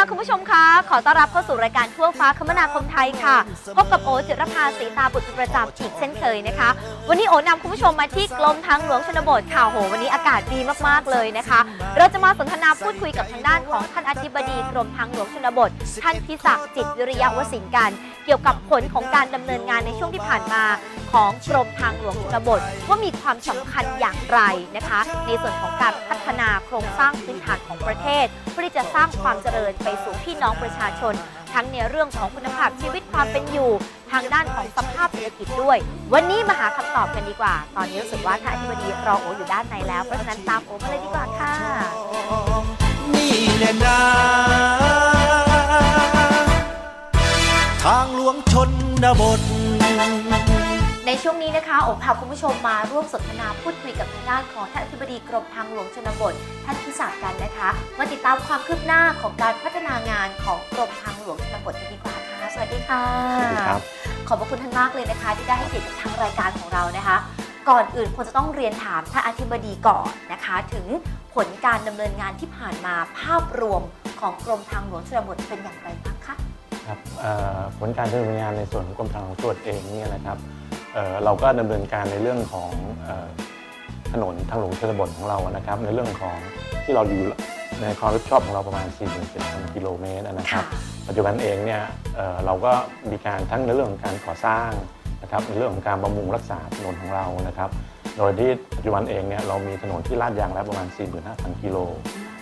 ค่ะคุณผู้ชมคะขอต้อนรับเข้าสู่รายการทั่วฟ้าคมนาคมไทยค่ะพบกับโอจิรภาสีตาบุตรประจำอีกเช่นเคยนะคะ วันนี้โอนำคุณผู้ชมมาที่กรมทางหลวงชนบทค่ะโห วันนี้อากาศดีมากๆเลยนะคะ เราจะมาสนทนาพูดคุยกับทางด้านของท่านอธิบดีกรมทางหลวงชนบท ท่านพิศักดิ์จิตวิริยะวสิงห์กัน เกี่ยวกับผลของการดำเนินงานในช่วงที่ผ่านมา ของกรมทางหลวงชนบทว่ามีความสำคัญอย่างไรนะคะ ในส่วนของการพัฒนาโครงสร้างพื้นฐานของประเทศ เพื่อที่จะสร้างความเจริญไปสู่พี่น้องประชาชน ทั้งในเรื่องของคุณภาพชีวิตความเป็นอยู่ ทางด้านของสภาพเศรษฐกิจด้วย วันนี้มาหาคำตอบกันดีกว่า ตอนนี้รู้สึกว่าท่านอธิบดีรอโออยู่ด้านในแล้วเพราะฉะนั้นตามโอมาเลยดีกว่าค่ะนี่แหละนะทางหลวงชนบท ในช่วงนี้นะคะโอพาคุณผู้ชมมาร่วมสนทนาพูดคุยกับทางด้านของท่านอธิบดีกรมทางหลวงชนบทท่านพิศักดิ์กันนะคะมาติดตามความคืบหน้าของการพัฒนางานของกรมทางหลวงชนบทกันดีกว่าค่ะสวัสดีค่ะสวัสดีครับ ขอบพระคุณท่านมากเลยนะคะ ที่ได้ให้เกียรติกับทางรายการของเรานะคะ ก่อนอื่นควรจะต้องเรียนถามท่านอธิบดีก่อนนะคะ ถึงผลการดำเนินงานที่ผ่านมาภาพรวมของกรมทางหลวงชนบทเป็นอย่างไรบ้างคะ ครับเอ่อผลการดำเนินงานในส่วนของกรมทางหลวงชนบทเองเนี่ยนะครับเอ่อเราก็ดำเนินการในเรื่องของเอ่อถนนทางหลวงชนบทของเรานะครับ ในเรื่องของที่เราอยู่ในความรับผิดชอบของเราประมาณ 47,000 กิโลเมตรนะครับ ปัจจุบันเองเนี่ยเอ่อเราก็มีการทั้งในเรื่องของการก่อสร้างนะครับในเรื่องของการบำรุงรักษาถนนของเรานะครับ โดยที่ปัจจุบันเองเนี่ยเรามีถนนที่ลาดยางแล้วประมาณ 45,000 กิโล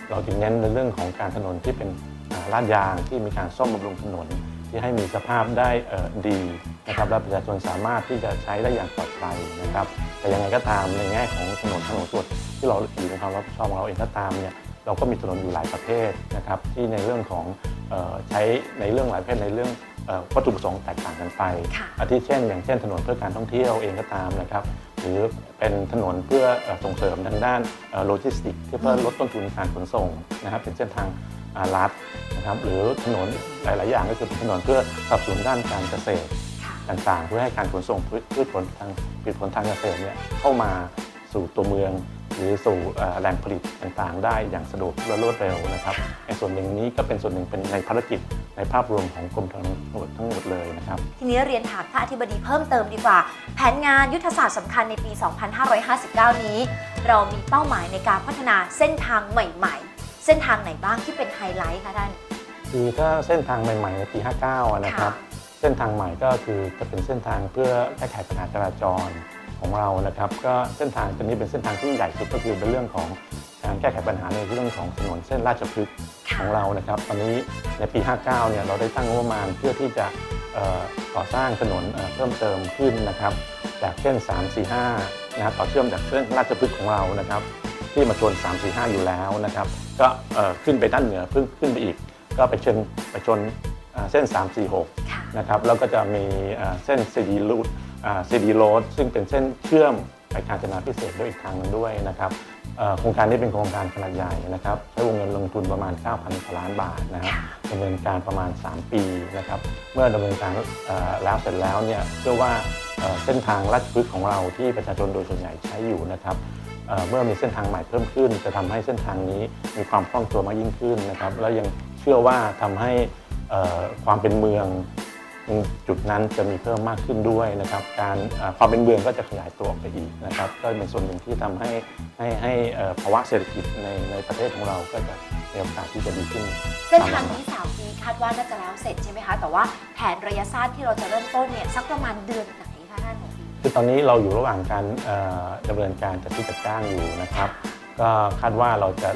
เราจึงเน้นในเรื่องของการถนนที่เป็นอ่า ลาดยางที่มีการซ่อมบำรุงถนน ที่ให้มีสภาพได้เอ่อดีนะครับและประชาชนสามารถที่จะใช้ได้อย่างปลอดภัยนะครับ แต่ยังไงก็ตามในแง่ของถนนทางหลวงชนบทที่เราอยู่ในความรับผิดชอบของเราเองก็ตามเนี่ยเราก็มีถนนอยู่หลายประเภทนะครับที่ในเรื่องของเอ่อใช้ในเรื่องหลายประเภทในเรื่องเอ่อวัตถุประสงค์แตกต่างกันไปค่ะอาทิเช่น อย่างเช่นถนนเพื่อการท่องเที่ยวเองก็ตามนะครับ หรือเป็นถนนเพื่อเอ่อส่งเสริมทางด้านโลจิสติกเพื่อลดต้นทุนการขนส่งนะครับเป็นเส้นทาง อ่าลัดนะครับหรือถนนหลาย ๆ อย่างก็คือเป็นถนนเพื่อสนับสนุนด้านการเกษตรค่ะต่าง ๆ เพื่อให้การขนส่งพืชพืชผลทางผลิตผลทางเกษตรเนี่ยเข้ามาสู่ตัวเมือง หรือสู่เอ่อแหล่งผลิตต่าง ๆ ได้อย่างสะดวกและรวดเร็วนะครับในส่วนหนึ่งนี้ก็เป็นส่วนหนึ่งเป็นในภารกิจในภาพรวมของกรมทางหลวงทั้งหมดเลยนะครับทีนี้เรียนถามท่านอธิบดีเพิ่มเติมดีกว่า แผนงานยุทธศาสตร์สำคัญในปี 2559 นี้ เรามีเป้าหมายในการพัฒนาเส้นทางใหม่ ๆ เส้นทางไหนบ้างที่เป็นไฮไลท์คะท่าน คือถ้าเส้นทางใหม่ๆในปี 59อะนะครับ เส้นทางใหม่ก็คือจะเป็นเส้นทางเพื่อแก้ไขปัญหาจราจรของเรานะครับ ก็เส้นทางตัวนี้เป็นเส้นทางที่ใหญ่สุดก็คือเป็นเรื่องของการแก้ไขปัญหาในเรื่องของถนนเส้นราชพฤกษ์ค่ะของเรานะครับ ตอนนี้ในปี 59 เนี่ยเราได้ตั้งงบประมาณเพื่อที่จะเอ่อก่อสร้างถนนเอ่อเพิ่มเติมขึ้นนะครับ จากเส้น 345 นะครับต่อเชื่อมจากเส้นราชพฤกษ์ของเรานะครับ ที่มาชน 345 อยู่แล้วนะครับ ก็เอ่อขึ้นไปด้านเหนือเพิ่งขึ้นไปอีก ก็ไปชนไปชนอ่าเส้น 346ค่ะนะครับ แล้วก็จะมีเอ่อเส้นซีดีรูดซีดีโรดซึ่งเป็นเส้นเชื่อมไปกาญจนาพิเศษกด้วยอีกทางหนึงด้วยนะครับเอ่อโครงการนี้เป็นโครงการขนาดใหญ่นะครับใช้วงเงินลงทุนประมาณ 9,000กว่าล้านบาทนะครับดำเนินการประมาณ 3 ปีนะครับเมื่อดำเนินการเอ่อแล้วเสร็จแล้วเนี่ยเชื่อว่าเอ่อเส้นทางราชพฤกษ์ของเราที่ประชาชนโดยส่วนใหญ่ใช้อยู่นะครับ เมื่อมีเส้นทางใหม่เพิ่มขึ้น จะทำให้เส้นทางนี้มีความคล่องตัวมากยิ่งขึ้นนะครับ แล้วยังเชื่อว่าทำให้ความเป็นเมืองจุดนั้นจะมีเพิ่มมากขึ้นด้วยนะครับ การความเป็นเมืองก็จะขยายตัวออกไปอีกนะครับ ก็เป็นส่วนหนึ่งที่ทำให้ให้ให้ภาวะเศรษฐกิจในในประเทศของเราก็จะมีโอกาสที่จะดีขึ้น เส้นทางนี้3ปีคาดว่าน่าจะแล้วเสร็จใช่ไหมคะ แต่ว่าแผนระยะสั้นที่เราจะเริ่มต้นเนี่ยสักประมาณเดือนไหนคะท่าน คือตอนนี้เราอยู่ระหว่างการเอ่อดำเนินการจัดซื้อจัดจ้างอยู่นะครับ ก็คาดว่าเราจะ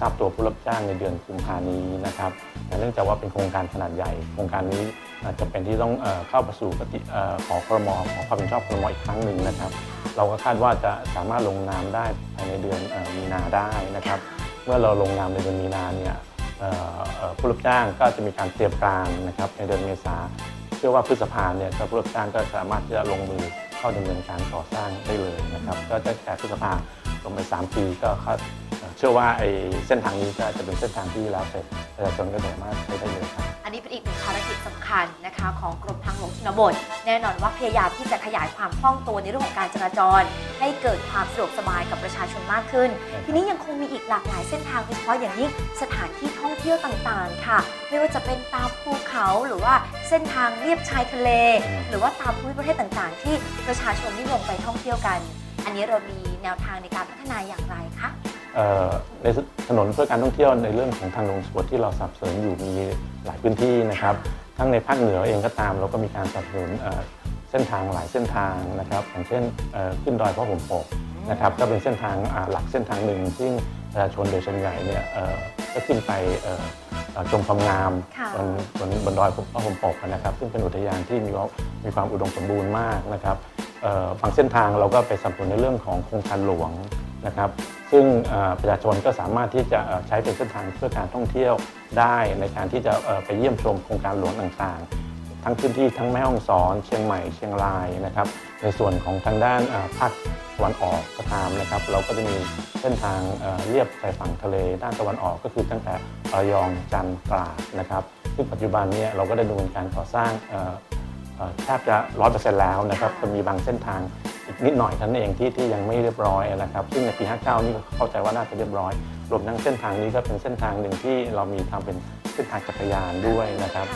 ทราบตัวผู้รับจ้างในเดือนกุมภานี้นะครับเนื่องจากว่าเป็นโครงการขนาดใหญ่ โครงการนี้อาจจะเป็นที่ต้องเข้าประสู่กติขอครมขอความเป็นชอบครมอีกครั้งหนึ่งนะครับ เราก็คาดว่าจะสามารถลงนามได้ภายในเดือนมีนาได้นะครับ เมื่อเราลงนามในเดือนมีนาเนี่ยผู้รับจ้างก็จะมีการเตรียมการนะครับในเดือนเมษาเชื่อว่าพฤษภาเนี่ยผู้รับจ้างก็สามารถที่จะลงมือ เข้าดำเนินการก่อสร้างได้เลยนะครับก็จะแต่พฤษภาลงไป 3 ปีก็ค่า เชื่อว่าไอ้เส้นทางนี้ก็จะเป็นเส้นทางที่แล้วเสร็จประชาชนก็สามารถใช้ได้เลยครับ อันนี้เป็นอีกหนึ่งภารกิจสำคัญนะคะ ของกรมทางหลวงชนบท แน่นอนว่าพยายามที่จะขยายความคล่องตัวในเรื่องของการจราจร ให้เกิดความสะดวกสบายกับประชาชนมากขึ้น ครับ ทีนี้ยังคงมีอีกหลากหลายเส้นทางโดยเฉพาะอย่างยิ่งสถานที่ท่องเที่ยวต่างๆ ค่ะ ไม่ว่าจะเป็นตามภูเขาหรือว่าเส้นทางเลียบชายทะเล หรือว่าตามภูมิประเทศต่างๆ ที่ประชาชนนิยมไปท่องเที่ยวกัน อันนี้เรามีแนวทางในการพัฒนาอย่างไรคะเอ่อ ในถนนเพื่อการท่องเที่ยวในเรื่องของทางลงสปอร์ตที่เราสนับสนุนอยู่มีหลายพื้นที่นะครับ ทั้งในภาคเหนือเองก็ตาม เราก็มีการสนับสนุนเอ่อเส้นทางหลายเส้นทางนะครับ อย่างเช่นเอ่อขึ้นดอยพระห่มปกนะครับก็เป็นเส้นทางอ่าหลักเส้นทางหนึ่งซึ่งประชาชนโดยส่วนใหญ่เนี่ยเอ่อก็ขึ้นไปเอ่อเอ่อชมความงามค่ะบนบนบนดอยพระห่มปกนะครับ ซึ่งเป็นอุทยานที่มีความมีความอุดมสมบูรณ์มากนะครับเอ่อบางเส้นทางเราก็ไปสนับสนุนในเรื่องของโครงการหลวงนะครับ ซึ่งประชาชนก็สามารถที่จะใช้เป็นเส้นทางเพื่อการท่องเที่ยวได้ในการที่จะไปเยี่ยมชมโครงการหลวงต่างๆ ทั้งพื้นที่ทั้งแม่ฮ่องสอน เชียงใหม่เชียงรายนะครับ ในส่วนของทางด้านภาคตะวันออกก็ตามนะครับ เราก็จะมีเส้นทางเอ่อเลียบชายฝั่งทะเลด้านตะวันออกก็คือตั้งแต่ระยองจันทร์ตราดนะครับ ซึ่งปัจจุบันเนี่ยเราก็ได้ดำเนินการก่อสร้างแทบจะร้อยเปอร์เซ็นต์แล้วนะครับจะมีบางเส้นทาง นิดหน่อยเท่านั้นเองที่ที่ยังไม่เรียบร้อยนะครับ ซึ่งในปี 59 นี่ก็เข้าใจว่าน่าจะเรียบร้อย รวมทั้งเส้นทางนี้ก็เป็นเส้นทางหนึ่งที่เรามีทำเป็นเส้นทางจักรยานด้วยนะครับ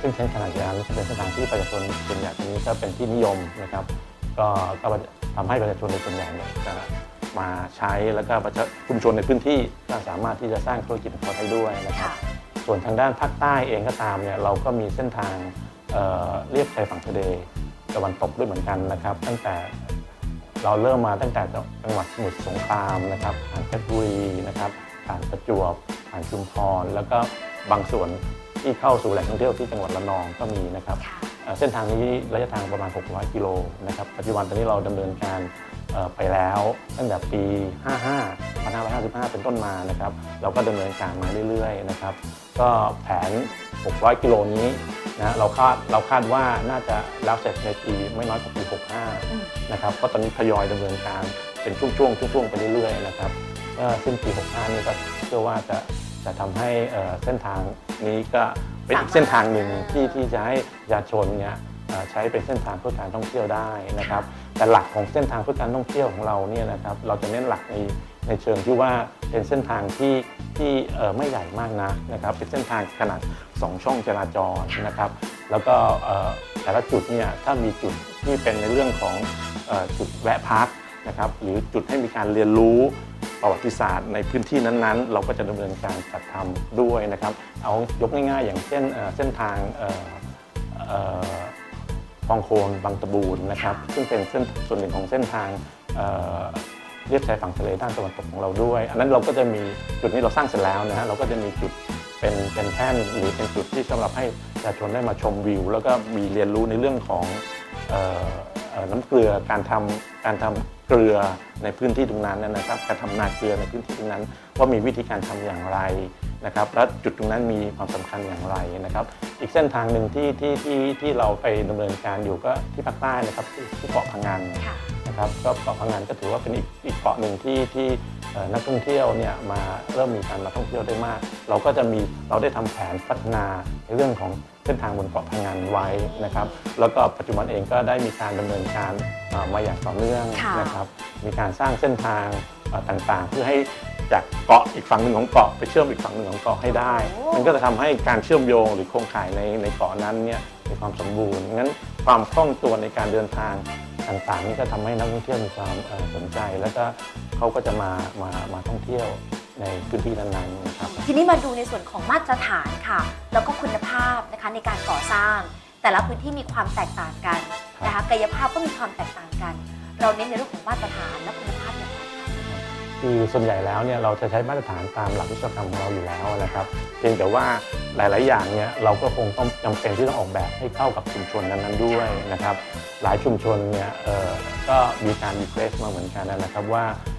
ซึ่งเส้นทางจักรยานนี่จะเป็นเส้นทางที่ประชาชนส่วนใหญ่ตรงนี้ก็เป็นที่นิยมนะครับ ก็ก็ทำให้ประชาชนในส่วนใหญ่เนี่ยจะมาใช้แล้วก็ประชาชุมชนในพื้นที่ก็สามารถที่จะสร้างธุรกิจของเขาได้ด้วยนะครับค่ะส่วนทางด้านภาคใต้เองก็ตามเนี่ยเราก็มีเส้นทางเอ่อเรียบชายฝั่งทะเลตะวันตกด้วยเหมือนกันนะครับ ตั้งแต่ เราเริ่มมาตั้งแต่จังหวัดสมุทรสงครามนะครับผ่านเพชรบุรีนะครับผ่านประจวบผ่านชุมพร แล้วก็บางส่วนที่เข้าสู่แหล่งท่องเที่ยวที่จังหวัดระนองก็มีนะครับค่ะเอ่อเส้นทางนี้ระยะทางประมาณ 600 กิโลนะครับปัจจุบันตอนนี้เราดำเนินการเอ่อไปแล้วตั้งแต่ปี 55 2555 เป็นต้นมานะครับ เราก็ดำเนินการมาเรื่อยๆนะครับ ก็แผน 600 กิโลนี้นะเราคาดเราคาดว่าน่าจะแล้วเสร็จในปีไม่น้อยกว่าปีอืม65 นะครับก็ตอนนี้ทยอยดำเนินการเป็นช่วงๆช่วงๆไปเรื่อยๆนะครับก็สิ้นปี 65 นี่ก็เชื่อว่าจะจะทำให้เอ่อเส้นทางนี้ก็เป็นอีกเส้นทางหนึ่งที่ที่จะให้ประชาชนเนี่ยเอ่อใช้เป็นเส้นทางเพื่อการท่องเที่ยวได้นะครับ แต่หลักของเส้นทางเพื่อการท่องเที่ยวของเราเนี่ยนะครับ เราจะเน้นหลักในในเชิงที่ว่าเป็นเส้นทางที่ที่เอ่อไม่ใหญ่มากนะนะครับ เป็นเส้นทางขนาด 2 ช่องจราจรนะครับ แล้วก็แต่ละจุดเนี่ยถ้ามีจุดที่เป็นในเรื่องของจุดแวะพักนะครับหรือจุดให้มีการเรียนรู้ประวัติศาสตร์ในพื้นที่นั้นๆ เราก็จะดำเนินการจัดทำด้วยนะครับ เอายกง่ายๆ อย่างเช่นเส้นทางเอ่อเอ่อคลองโคนบางตะบูนนะครับ ซึ่งเป็นเส้นส่วนหนึ่งของเส้นทางเเรียบชายฝั่งทะเลด้านตะวันตกของเราด้วย อันนั้นเราก็จะมีจุดนี้เราสร้างเสร็จแล้วนะฮะเราก็จะมีจุด เป็นเป็นแท่นหรือเป็นจุดที่สำหรับให้ประชาชนได้มาชมวิว แล้วก็มีเรียนรู้ในเรื่องของออน้ำเกลือการทำการทำเกลือในพื้นที่ตรงนั้นนะครับ การทำนาเกลือในพื้นที่ตรงนั้น ว่ามีวิธีการทำอย่างไรนะครับ และจุดตรงนั้นมีความสำคัญอย่างไรนะครับ อีกเส้นทางหนึ่งที่ที่ที่ที่เราไปดำเนินการอยู่ก็ที่ภาคใต้นะครับที่เกาะพังงานนะครับก็เกาะพังงานก็ถือว่าเป็นอีกอีกเกาะหนึ่งที่ที่ นักท่องเที่ยวเนี่ยมาเริ่มมีการมาท่องเที่ยวได้มาก เราก็จะมีเราได้ทำแผนพัฒนาในเรื่องของเส้นทางบนเกาะพังงานไว้นะครับ แล้วก็ปัจจุบันเองก็ได้มีการดำเนินการเอ่อมาอย่างต่อเนื่องค่ะนะครับ มีการสร้างเส้นทางเอ่อต่างๆ เพื่อให้จากเกาะอีกฝั่งหนึ่งของเกาะไปเชื่อมอีกฝั่งหนึ่งของเกาะให้ได้โอ้มันก็จะทำให้การเชื่อมโยงหรือโครงข่ายในในเกาะนั้นเนี่ยมีความสมบูรณ์งั้นความคล่องตัวในการเดินทางต่างๆนี่ก็ทำให้นักท่องเที่ยวมีความเอ่อสนใจ แล้วก็ เขาก็จะมามามาท่องเที่ยวในพื้นที่นั้นๆนะครับ ทีนี้มาดูในส่วนของมาตรฐานค่ะ แล้วก็คุณภาพนะคะในการก่อสร้าง แต่ละพื้นที่มีความแตกต่างกันนะคะกายภาพก็มีความแตกต่างกัน เราเน้นในเรื่องของมาตรฐานและคุณภาพอย่างไรคะคือส่วนใหญ่แล้วเนี่ยเราจะใช้มาตรฐานตามหลักวิศวกรรมของเราอยู่แล้วนะครับ เพียงแต่ว่าหลาย ๆ อย่างเนี่ยเราก็คงต้องจำเป็นที่ต้องออกแบบให้เข้ากับชุมชนนั้น ๆ ด้วยนะครับ หลายชุมชนเนี่ยเอ่อก็มีการรีเควสมาเหมือนกันนะครับว่าเอ่อ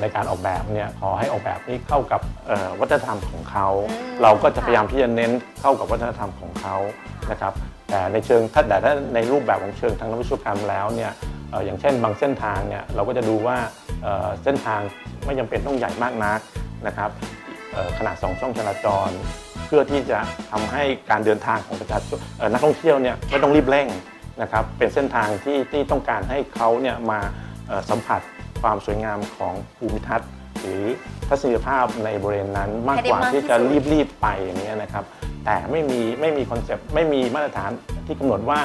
ในการออกแบบเนี่ยขอให้ออกแบบที่เข้ากับเอ่อวัฒนธรรมของเขาอืมเราก็จะพยายามที่จะเน้นเข้ากับวัฒนธรรมของเขานะครับแต่ในเชิงถ้าแต่ถ้าในรูปแบบของเชิงทางนักวิศวกรรมแล้วเนี่ยเอ่ออย่างเช่นบางเส้นทางเนี่ยเราก็จะดูว่าเอ่อเส้นทางไม่จำเป็นต้องใหญ่มากนักนะครับเอ่อขนาด 2 ช่องจราจร เพื่อที่จะทำให้การเดินทางของประชาชนเอ่อนักท่องเที่ยวเนี่ยไม่ต้องรีบเร่งนะครับเป็นเส้นทางที่ที่ต้องการให้เขาเนี่ยมาเอ่อสัมผัส ความสวยงามของภูมิทัศน์หรือทัศนียภาพในบริเวณนั้นมากกว่าให้ได้มากที่ที่จะสุดรีบรีบๆไปอย่างนี้ยนะครับ แต่ไม่มีไม่มีคอนเซปต์ไม่มีมาตรฐานที่กำหนดว่า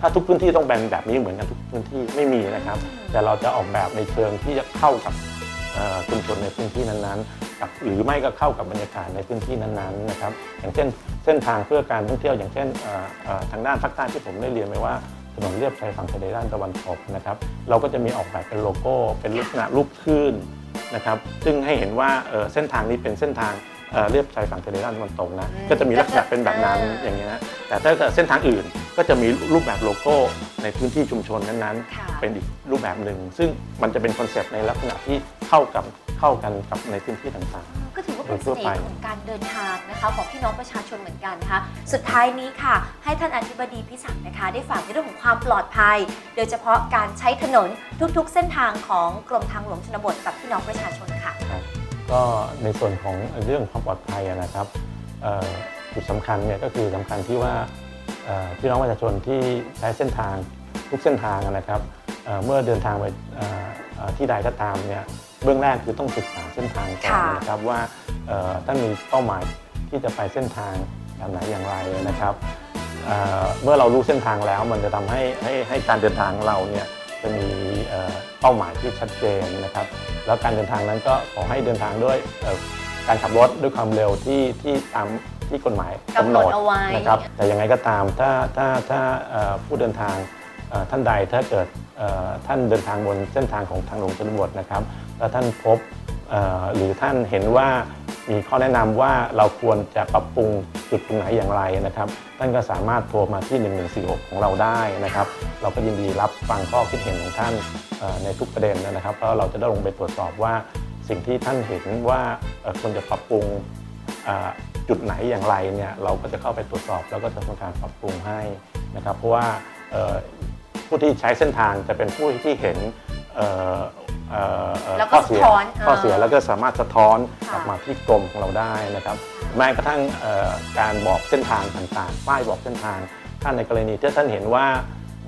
ถ้าทุกพื้นที่ต้องเป็นแบบนี้เหมือนกันทุกพื้นที่ไม่มีนะครับ แต่เราจะออกแบบในเชิงที่จะเข้ากับเอ่อชุมชนในพื้นที่นั้นๆกับหรือไม่ก็เข้ากับบรรยากาศในพื้นที่นั้นๆนะครับ อย่างเช่นเส้นทางเพื่อการท่องเที่ยวอย่างเช่นเอ่อเอ่อทางด้านภาคใต้ที่ผมได้เรียนไปว่า ถนนเลียบชายฝั่งทะเลด้านตะวันตกนะครับเราก็จะมีออกแบบเป็นโลโก้ เป็นลักษณะรูปคลื่นนะครับซึ่งให้เห็นว่าเอ่อเส้นทางนี้เป็นเส้นทางเอ่อเลียบชายฝั่งทะเลด้านตะวันตกนะอืมก็จะมีลักษณะเป็นแบบนั้นอ่าอย่างเงี้ยนะแต่ถ้าเกิดเส้นทางอื่นก็จะมีรูปแบบโลโก้ในพื้นที่ชุมชนนั้นค่ะๆเป็นอีกรูปแบบหนึ่งซึ่งมันจะเป็นคอนเซปต์ในลักษณะที่เข้ากับ เข้ากันกับในพื้นที่ต่างๆ ก็ถือว่าเป็นโดยเสทั่วน่ไปห์ของการเดินทางนะคะของพี่น้องประชาชนเหมือนกันนะคะสุดท้ายนี้ค่ะ ให้ท่านอธิบดีพิศักดิ์นะคะ ได้ฝากในเรื่องของความปลอดภัย โดยเฉพาะการใช้ถนนทุกๆ เส้นทางของกรมทางหลวงชนบทกับพี่น้องประชาชนค่ะครับก็ในส่วนของเรื่องความปลอดภัยอะนะครับเอ่อจุดสำคัญเนี่ยก็คือสำคัญที่ว่าเอ่อพี่น้องประชาชนที่ใช้เส้นทางทุกเส้นทางอะนะครับเอ่อเมื่อเดินทางไปเอ่อเอ่อ ที่ใดก็ตามเนี่ยเบื้องแรกคือต้องศึกษาเส้นทางก่อนค่ะนะครับว่าเอ่อท่านมีเป้าหมายที่จะไปเส้นทางแบบไหนอย่างไรนะครับเอ่อเมื่อเรารู้เส้นทางแล้วมันจะทำให้ให้ให้การเดินทางของเราเนี่ยจะมีเอ่อเป้าหมายที่ชัดเจนนะครับ แล้วการเดินทางนั้นก็ขอให้เดินทางด้วยเอ่อการขับรถด้วยความเร็วที่ที่ตามที่กฎหมายกำหนดกำหนดเอาไว้นะครับแต่ยังไงก็ตามถ้าถ้าถ้าเอ่อผู้เดินทางเอ่อ ท่านใดถ้าเกิดท่านเดินทางบนเส้นทางของทางหลวงชนบทนะครับ แล้วท่านพบหรือท่านเห็นว่ามีข้อแนะนำว่าเราควรจะปรับปรุงจุดตรงไหนอย่างไรนะครับ ท่านก็สามารถโทรมาที่ 1146 ของเราได้นะครับ เราก็ยินดีรับฟังข้อคิดเห็นของท่านในทุกประเด็นนะครับเพราะเราจะได้ลงไปตรวจสอบว่าสิ่งที่ท่านเห็นว่าควรจะปรับปรุงจุดไหนอย่างไรเนี่ยเราก็จะเข้าไปตรวจสอบ แล้วก็จะทำการปรับปรุงให้นะครับ เพราะว่า ผู้ที่ใช้เส้นทางจะเป็นผู้ที่เห็นเอ่อเอ่อเอ่อแล้วก็ข้อเสียสะท้อนข้อเสียเออแล้วก็สามารถสะท้อนค่ะกลับมาที่กรมของเราได้นะครับแม้กระทั่งเอ่อการบอกเส้นทางต่างๆ ป้ายบอกเส้นทาง ท่านในกรณีที่ท่านเห็นว่า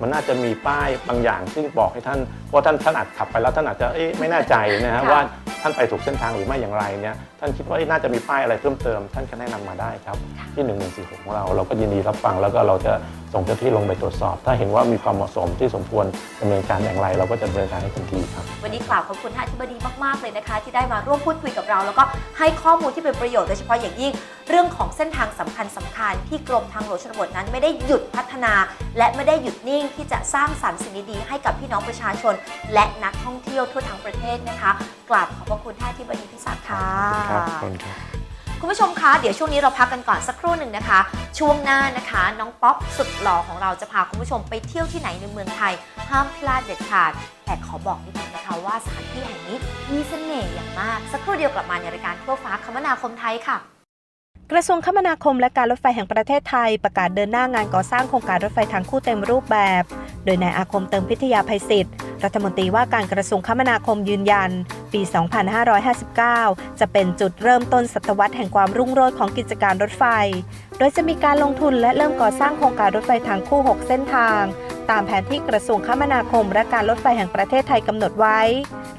มันน่าจะมีป้ายบางอย่าง ซึ่งบอกให้ท่านเพราะท่านท่านอาจขับไปแล้วท่านอาจจะเอ๊ะไม่แน่ใจนะฮะค่ะ ว่าท่านไปถูกเส้นทางหรือไม่อย่างไรเนี่ยท่านคิดว่าเอ๊ะน่าจะมีป้ายอะไรเพิ่มเติม ท่านก็แนะนำมาได้ครับที่1 1 4 6ของเราเราก็ยินดีรับฟังแล้วก็เราจะส่งเจ้าที่ลงไปตรวจสอบ ถ้าเห็นว่ามีความเหมาะสมที่สมควรดำเนินการอย่างไร เราก็จะดำเนินการให้ทันทีครับ วันนี้กล่าวขอบคุณท่านอธิบดีมากๆเลยนะคะ ที่ได้มาร่วมพูดคุยกับเรา แล้วก็ให้ข้อมูลที่เป็นประโยชน์โดยเฉพาะอย่างยิ่ง เรื่องของเส้นทางสำคัญสคัญๆที่กรมทางหลวงชนบทนั้นไม่ได้หยุดพัฒนา และไม่ได้หยุดนิ่งที่จะสร้างสรรค์สิ่งดีๆให้กับพี่น้องประชาชนและนักท่องเที่ยวทั่วทั้งประเทศนะคะกราบขอบพระคุณท่านอธิบดีพิศักดิ์ค่ะครับขอบคุณครับ คุณผู้ชมคะ เดี๋ยวช่วงนี้เราพักกันก่อนสักครู่หนึ่งนะคะ ช่วงหน้านะคะ น้องป๊อปสุดหล่อของเราจะพาคุณผู้ชมไปเที่ยวที่ไหนในเมืองไทย ห้ามพลาดเด็ดขาด แต่ขอบอกนิดนึงนะคะว่าสถานที่แห่งนี้มีเสน่ห์อย่างมาก สักครู่เดียวกลับมาในรายการทั่วฟ้าคมนาคมไทยค่ะกระทรวงคมนาคมและการรถไฟแห่งประเทศไทย ประกาศเดินหน้างานก่อสร้างโครงการรถไฟทางคู่เต็มรูปแบบ โดยนายอาคมเติมพิทยาภัยศิษย์ รัฐมนตรีว่าการกระทรวงคมนาคมยืนยัน ปี 2559 จะเป็นจุดเริ่มต้นศตวรรษแห่งความรุ่งโรจน์ของกิจการรถไฟ โดยจะมีการลงทุนและเริ่มก่อสร้างโครงการรถไฟทางคู่ 6 เส้นทาง ตามแผนที่กระทรวงคมนาคม และการรถไฟแห่งประเทศไทยกำหนดไว้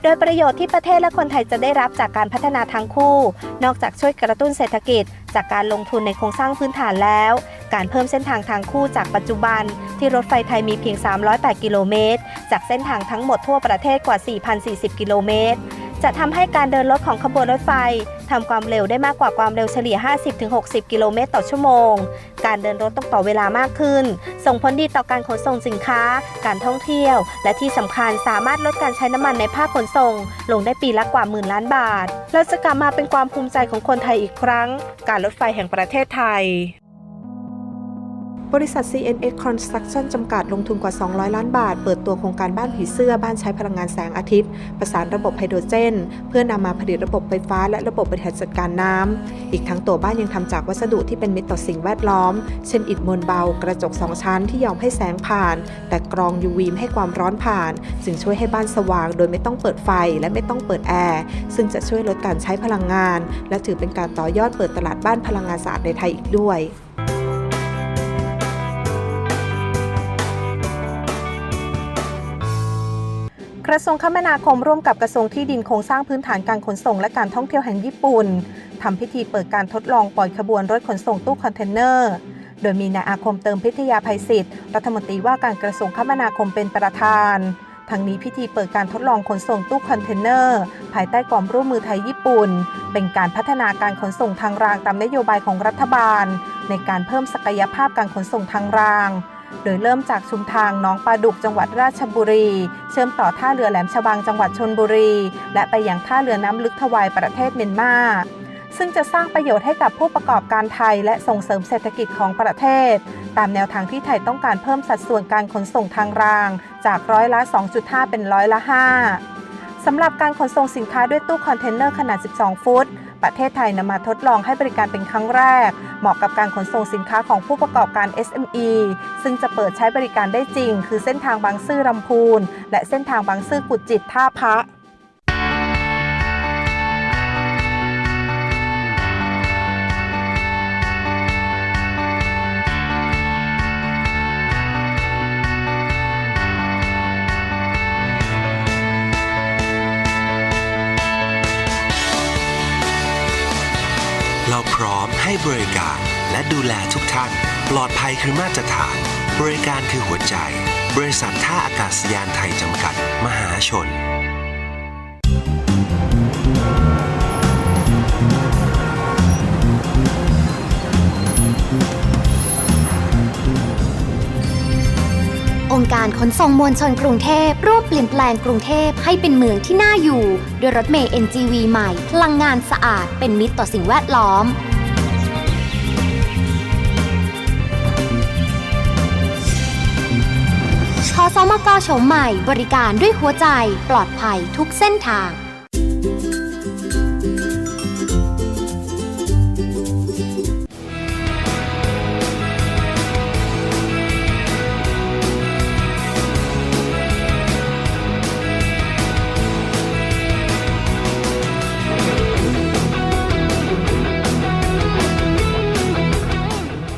โดยประโยชน์ที่ประเทศและคนไทยจะได้รับจากการพัฒนาทางคู่ นอกจากช่วยกระตุ้นเศรษฐกิจ จากการลงทุนในโครงสร้างพื้นฐานแล้ว การเพิ่มเส้นทางทางคู่จากปัจจุบัน ที่รถไฟไทยมีเพียง 308 กิโลเมตร จากเส้นทางทั้งหมดทั่วประเทศกว่า 4,040 กิโลเมตร จะทำให้การเดินรถของขบวนรถไฟทำความเร็วได้มากกว่าความเร็วเฉลี่ย 50-60 กิโลเมตรต่อชั่วโมง การเดินรถต้องต่อเวลามากขึ้น ส่งผลดีต่อการขนส่งสินค้า การท่องเที่ยว และที่สำคัญสามารถลดการใช้น้ำมันในภาคขนส่ง ลงได้ปีละกว่าหมื่นล้านบาทแล้วจะกลับมาเป็นความภูมิใจของคนไทยอีกครั้ง การรถไฟแห่งประเทศไทย บริษัท CNX Construction จำกัดลงทุนกว่า 200 ล้านบาท เปิดตัวโครงการบ้านผีเสื้อบ้านใช้พลังงานแสงอาทิตย์ ประสานระบบไฮโดรเจน เพื่อนำมาผลิตระบบไฟฟ้าและระบบบริหารจัดการน้ำ อีกทั้งตัวบ้านยังทำจากวัสดุที่เป็นมิตรต่อสิ่งแวดล้อม เช่นอิฐมวลเบา กระจกสองชั้นที่ยอมให้แสงผ่าน แต่กรอง UV ให้ความร้อนผ่าน จึงช่วยให้บ้านสว่าง โดยไม่ต้องเปิดไฟและไม่ต้องเปิดแอร์ซึ่งจะช่วยลดการใช้พลังงาน และถือเป็นการต่อยอดเปิดตลาดบ้านพลังงานสะอาดในไทยอีกด้วย กระทรวงคมนาคมร่วมกับกระทรวงที่ดินโครงสร้างพื้นฐานการขนส่งและการท่องเที่ยวแห่งญี่ปุ่นทำพิธีเปิดการทดลองปล่อยขบวนรถขนส่งตู้คอนเทนเนอร์ โดยมีนายอาคมเติมพิทยาภัยศิษย์รัฐมนตรีว่าการกระทรวงคมนาคมเป็นประธานทั้งนี้พิธีเปิดการทดลองขนส่งตู้คอนเทนเนอร์ ภายใต้ความร่วมมือไทยญี่ปุ่น เป็นการพัฒนาการขนส่งทางรางตามนโยบายของรัฐบาล ในการเพิ่มศักยภาพการขนส่งทางราง โดยเริ่มจากชุมทางหน้องปลาดุกจังหวัดราชบุรี เชื่อมต่อท่าเรือแหลมฉบังจังหวัดชนบุรี และไปยังท่าเรือน้ำลึกทวายประเทศเมียนมาซึ่งจะสร้างประโยชน์ให้กับผู้ประกอบการไทย และส่งเสริมเศรษฐกิจของประเทศ ตามแนวทางที่ไทยต้องการเพิ่มสัดส่วนการขนส่งทางราง จากร้อยละ 2.5 เป็นร้อยละ 5 สำหรับการขนส่งสินค้าด้วยตู้คอนเทนเนอร์ขนาด 12 ฟุต ประเทศไทยนำมาทดลองให้บริการเป็นครั้งแรก เหมาะกับการขนส่งสินค้าของผู้ประกอบการ SME ซึ่งจะเปิดใช้บริการได้จริง คือเส้นทางบางซื่อลำพูน และเส้นทางบางซื่อกุจิตท่าพระ ให้บริการและดูแลทุกท่าน ปลอดภัยคือมาตรฐาน บริการคือหัวใจ บริษัทท่าอากาศยานไทยจำกัด มหาชน องค์การขนส่งมวลชนกรุงเทพร่วมเปลี่ยนแปลงกรุงเทพให้เป็นเมืองที่น่าอยู่ ด้วยรถเมล์ NGV ใหม่ พลังงานสะอาดเป็นมิตรต่อสิ่งแวดล้อม สมกโฉมใหม่บริการด้วยหัวใจปลอดภัยทุกเส้นทาง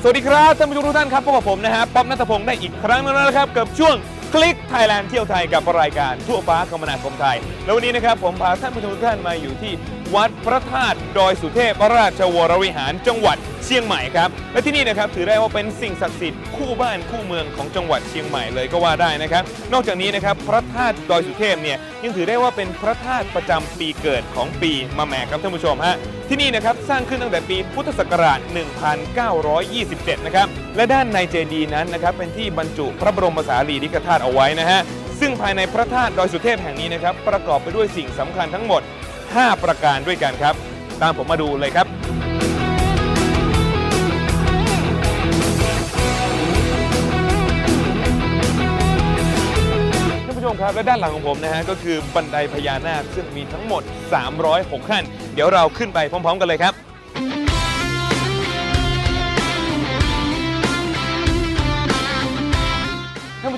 สวัสดีครับท่านผู้ชมทุกท่านครับพบกับผมนะฮะป๊อบนัทพงศ์ได้อีกครั้งหนึงแล้วนะครับกับช่วง คลิกไทยแลนด์เที่ยวไทยกับรายการทั่วฟ้าคมนาคมไทย แล้ววันนี้นะครับผมพาท่านผู้ชมทุกท่านมาอยู่ที่ วัดพระธาตุดอยสุเทพราชวรวิหารจังหวัดเชียงใหม่ครับและที่นี่นะครับถือได้ว่าเป็นสิ่งศักดิ์สิทธิ์คู่บ้านคู่เมืองของจังหวัดเชียงใหม่เลยก็ว่าได้นะครับ นอกจากนี้นะครับพระธาตุดอยสุเทพเนี่ยยังถือได้ว่าเป็นพระธาตุประจำปีเกิดของปีมะแม่ครับท่านผู้ชมฮะที่นี่นะครับสร้างขึ้นตั้งแต่ปีพุทธศักราช 1927 นะครับและด้านในเจดีย์นั้นนะครับเป็นที่บรรจุพระบรมสารีริกธาตุเอาไว้นะฮะซึ่งภายในพระธาตุดอยสุเทพแห่งนี้นะครับประกอบไปด้วยสิ่งสำคัญทั้งหมด 5 ประการด้วยกันครับ ตามผมมาดูเลยครับ ท่านผู้ชมครับ และด้านหลังของผมนะฮะ ก็คือบันไดพญานาคซึ่งมีทั้งหมด 306 ขั้น เดี๋ยวเราขึ้นไปพร้อม ๆ กันเลยครับ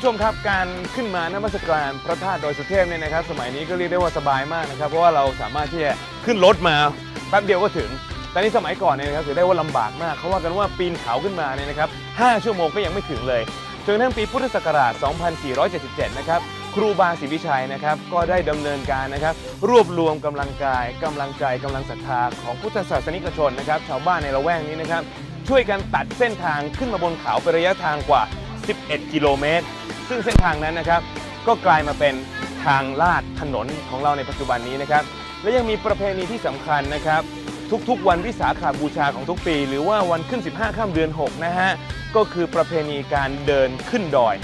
ผู้ชมครับการขึ้นมานมัสการพระธาตุดอยสุเทพเนี่ยนะครับสมัยนี้ก็เรียกได้ว่าสบายมากนะครับเพราะว่าเราสามารถที่จะขึ้นรถมาแป๊บเดียวก็ถึง แต่ในสมัยก่อนเนี่ยนะครับถือได้ว่าลำบากมากเขาว่ากันว่าปีนเขาขึ้นมาเนี่ยนะครับ5ชั่วโมงก็ยังไม่ถึงเลยจนกระทั่งปีพุทธศักราช 2477 นะครับ ครูบาศรีวิชัยนะครับ ก็ได้ดำเนินการนะครับ รวบรวมกำลังกายกำลังใจกำลังศรัทธาของพุทธศาสนิกชนนะครับ ชาวบ้านในละแวกนี้นะครับ ช่วยกันตัดเส้นทางขึ้นมาบนเขาเป็นระยะทางกว่า 11 กิโลเมตร ซึ่งเส้นทางนั้นนะครับก็กลายมาเป็นทางลาดถนนของเราในปัจจุบันนี้นะครับและยังมีประเพณีที่สำคัญนะครับ ทุกๆ วันวิสาขาบูชาของทุกปี หรือว่าวันขึ้น 15ค่ำเดือน 6 นะฮะก็คือประเพณีการเดินขึ้นดอย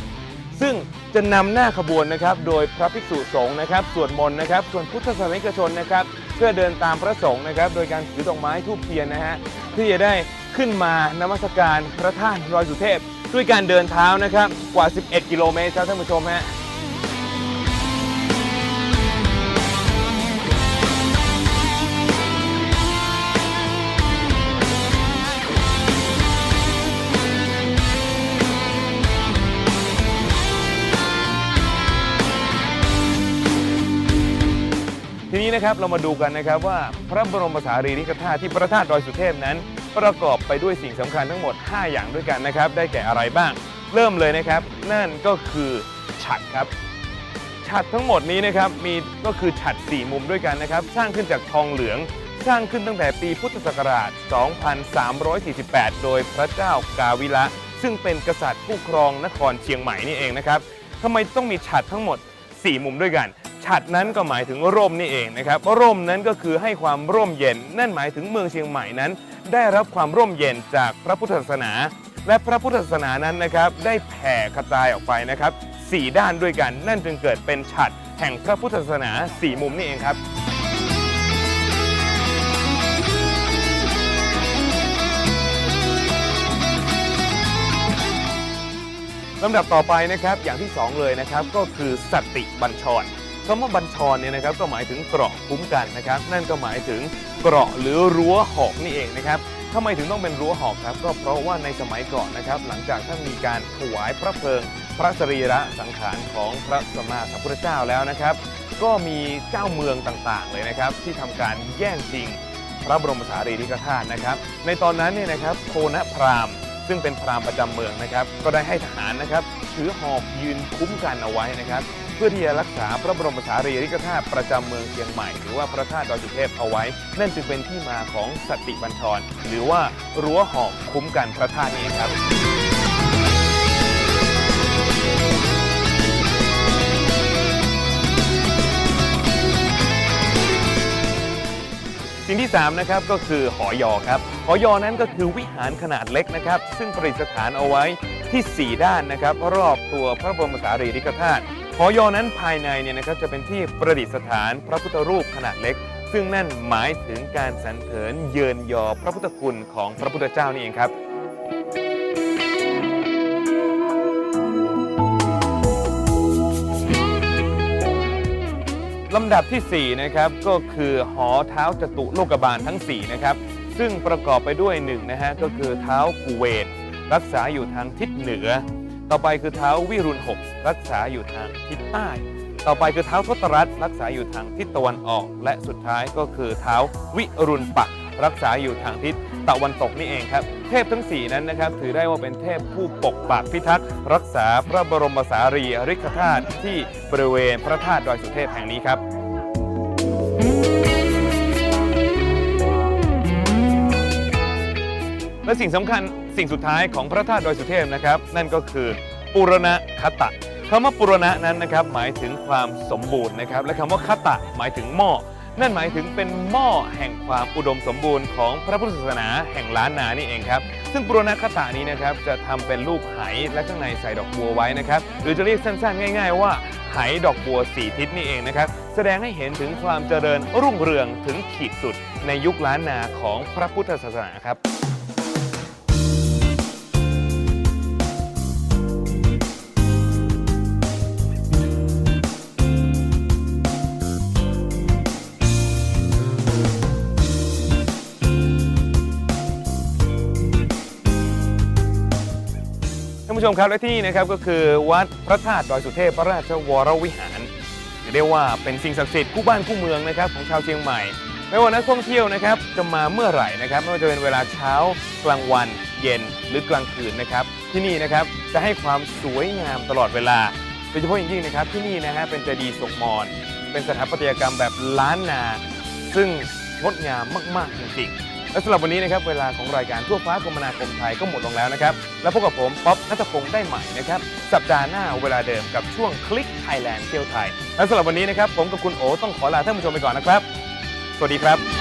ซึ่งจะนำหน้าขบวนนะครับ โดยพระภิกษุสงฆ์นะครับสวดมนต์นะครับ ส่วนพุทธศาสนิกชนนะครับ เพื่อเดินตามพระสงฆ์นะครับ โดยการถือดอกไม้ทูบเทียนนะฮะเพื่อจะได้ขึ้นมานมัสการพระธาตุดอยสุเทพ ด้วยการเดินเท้านะครับกว่า 11 กิโลเมตรครับท่านผู้ชมฮะทีนี้นะครับเรามาดูกันนะครับว่าพระบรมสารีริกธาตุที่พระธาตุดอยสุเทพนั้น ประกอบไปด้วยสิ่งสำคัญทั้งหมด 5 อย่างด้วยกันนะครับ ได้แก่อะไรบ้าง เริ่มเลยนะครับ นั่นก็คือฉัดครับ ฉัดทั้งหมดนี้นะครับมีก็คือฉัด4 มุมด้วยกันนะครับ สร้างขึ้นจากทองเหลือง สร้างขึ้นตั้งแต่ปีพุทธศักราช 2348 โดยพระเจ้ากาวิละ ซึ่งเป็นกษัตริย์ผู้ครองนครเชียงใหม่นี่เองนะครับทำไมต้องมีฉัดทั้งหมด 4 มุมด้วยกันฉัดนั้นก็หมายถึงร่มนี่เองนะครับร่มนั้นก็คือให้ความร่มเย็น นั่นหมายถึงเมืองเชียงใหม่นั้น ได้รับความร่มเย็นจากพระพุทธศาสนา และพระพุทธศาสนานั้นนะครับได้แผ่กระจายออกไปนะครับสี่ด้านด้วยกันนั่นจึงเกิดเป็นฉัดแห่งพระพุทธศาสนาสี่มุมนี่เองครับ ลำดับต่อไปนะครับอย่างที่ 2 เลยนะครับก็คือสติบัญชร คำว่าบัญชรเนี่ยนะครับก็หมายถึงเกราะคุ้มกันนะครับ นั่นก็หมายถึงเกราะหรือรั้วหอกนี่เองนะครับทำไมถึงต้องเป็นรั้วหอกครับ ก็เพราะว่าในสมัยก่อนนะครับหลังจากท่านมีการถวายพระเพลิง พระสรีระสังขารของพระสัมมาสัมพุทธเจ้าแล้วนะครับ ก็มีเจ้าเมืองต่างๆเลยนะครับ ที่ทำการแย่งชิงพระบรมสารีริกธาตุนะครับ ในตอนนั้นเนี่ยนะครับโคนะพราหมณ์ซึ่งเป็นพราหมณ์ประจำเมืองนะครับ ก็ได้ให้ทหารนะครับถือหอกยืนคุ้มกันเอาไว้นะครับ เพื่อที่จะรักษาพระบรมสารีริกธาตุประจำเมืองเชียงใหม่ หรือว่าพระธาตุดอยสุเทพเอาไว้ นั่นจึงเป็นที่มาของสติบัญชร หรือว่ารั้วหอกคุ้มกันพระธาตุนี้ครับ สิ่งที่ 3 นะครับก็คือหอยอครับ หอยอนั้นก็คือวิหารขนาดเล็กนะครับ ซึ่งประดิษฐานเอาไว้ที่ 4 ด้านนะครับ รอบตัวพระบรมสารีริกธาตุ หอยอนั้นภายในเนี่ยนะครับจะเป็นที่ประดิษฐานพระพุทธรูปขนาดเล็ก ซึ่งนั่นหมายถึงการสรรเสริญเยินยอพระพุทธคุณของพระพุทธเจ้านี่เองครับลำดับทีสี่4 นะครับ ก็คือหอเท้าจตุโลกบาลทั้ง 4 นะครับ ซึ่งประกอบไปด้วยหนึ่งนะฮะก็คือเท้ากูเวนรักษาอยู่ทางทิศเหนือ ต่อไปคือเท้าวิรุณหกรักษาอยู่ทางทิศใต้ ต่อไปคือเท้าทศรัตน์รักษาอยู่ทางทิศตะวันออก และสุดท้ายก็คือเท้าวิรุณปักรักษาอยู่ทางทิศตะวันตกนี่เองครับ เทพทั้ง 4 นั้นนะครับ ถือได้ว่าเป็นเทพผู้ปกปักพิทักษ์รักษาพระบรมสารีริกธาตุที่บริเวณพระธาตุดอยสุเทพแห่งนี้ครับและสิ่งสำคัญ สิ่งสุดท้ายของพระธาตุดอยสุเทพนะครับ นั่นก็คือปุรณคตะคำว่าปุรณะนั้นนะครับหมายถึงความสมบูรณ์นะครับ และคำว่าคตะหมายถึงหม้อนั่นหมายถึงเป็นหม้อแห่งความอุดมสมบูรณ์ของพระพุทธศาสนาแห่งล้านนานี่เองครับ ซึ่งปุรณคตะนี้นะครับจะทำเป็นรูปไหและข้างในใส่ดอกบัวไว้นะครับ หรือจะเรียกสั้นๆ ง่าย ๆ ว่าไหดอกบัวสีทิศนี่เองนะครับ แสดงให้เห็นถึงความเจริญรุ่งเรืองถึงขีดสุดในยุคล้านนาของพระพุทธศาสนาครับ ผู้ชมครับและที่นี่นะครับก็คือวัดพระธาตุดอยสุเทพพระราชวรวิหารถือได้ว่าเป็นสิ่งศักดิ์สิทธิ์คู่บ้านคู่เมืองนะครับของชาวเชียงใหม่ ไม่ว่านักท่องเที่ยวนะครับจะมาเมื่อไหร่นะครับไม่ว่าจะเป็นเวลาเช้ากลางวัน เย็นหรือกลางคืนนะครับ ที่นี่นะครับจะให้ความสวยงามตลอดเวลาโดยเฉพาะอย่างยิ่งนะครับที่นี่นะฮะเป็นเจดีย์ทรงมอญเป็นสถาปัตยกรรมแบบล้านนา ซึ่งงดงามมาก ๆ จริงๆ และสำหรับวันนี้นะครับเวลาของรายการทั่วฟ้าคมนาคมไทยก็หมดลงแล้วนะครับ แล้วพบกับผมป๊อปนัทพงศ์ได้ใหม่นะครับ สัปดาห์หน้าเวลาเดิมกับช่วงคลิกไทยแลนด์เที่ยวไทย และสำหรับวันนี้นะครับผมกับคุณโอต้องขอลาท่านผู้ชมไปก่อนนะครับ สวัสดีครับ